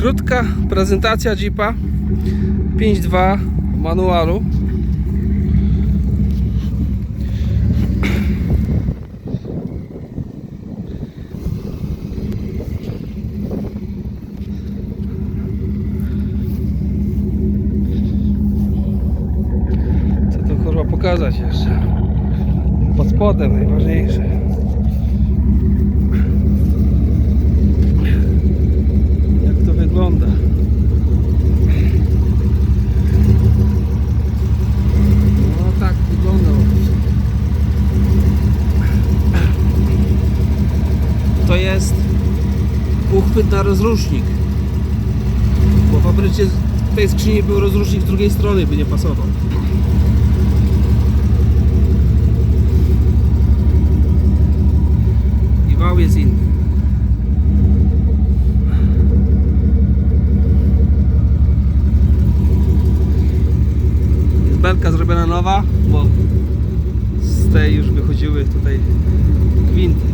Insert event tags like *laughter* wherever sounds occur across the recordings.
Krótka prezentacja Jeepa 5.2 manualu. Co tu kurwa pokazać jeszcze? Pod spodem najważniejsze. Jak to wygląda? No tak wygląda. To jest uchwyt na rozrusznik. Bo w fabryce w tej skrzyni był rozrusznik z drugiej strony, by nie pasował. I wał jest inny. Jest belka zrobiona nowa, bo z tej już wychodziły tutaj gwinty.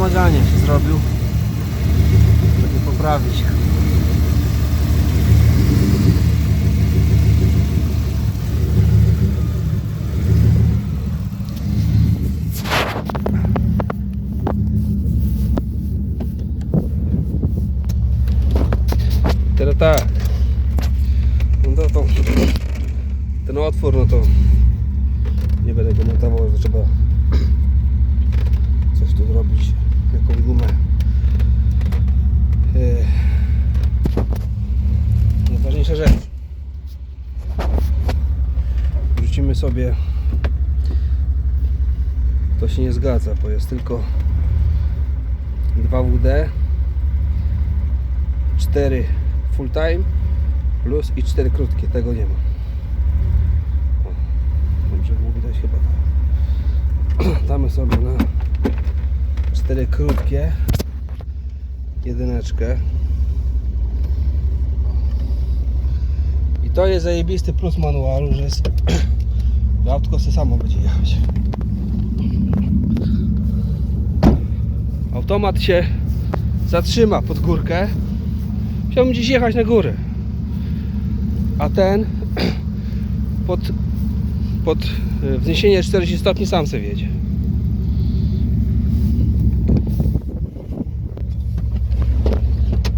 Wspomagania się zrobił, żeby poprawić. Teraz tak. No to, ten otwór, no to nie będę go montował, trzeba Najważniejsza rzecz. Wrzucimy sobie to się nie zgadza, bo jest tylko 2WD 4 full time plus i 4 krótkie, tego nie ma. O, dobrze było widać chyba tak. *clears throat* Damy sobie na 4 krótkie jedyneczkę. To jest zajebisty plus manualu, że jest *clears throat* autko se samo będzie jechać. Automat się zatrzyma pod górkę Chciałbym gdzieś jechać na górę. A ten *clears throat* pod, pod e, wzniesienie 40 stopni sam sobie wiedzie.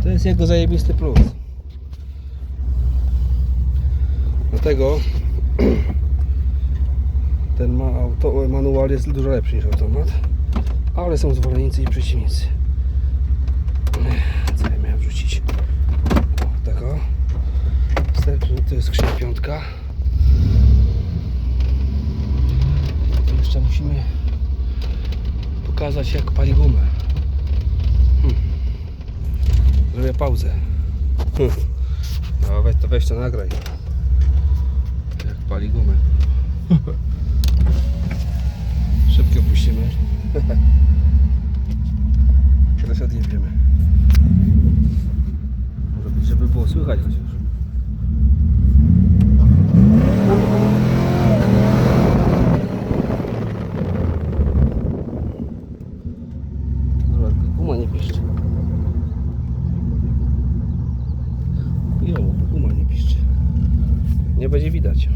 To jest jego zajebisty plus. Dlatego *clears throat* ten ma auto, manual jest dużo lepszy niż automat. Ale są zwolennicy i przeciwnicy. Co ja miałem wrzucić? O, tego. Następnie to jest skrzynia piątka. I jeszcze musimy pokazać jak pali gumę. Hmm. Zrobię pauzę. Hmm. No weź to, weź to nagraj. Pali gumę. *laughs* Szybko puścimy. *laughs* Teraz odjebiemy. Może być, żeby było słychać chociaż. Będzie widać.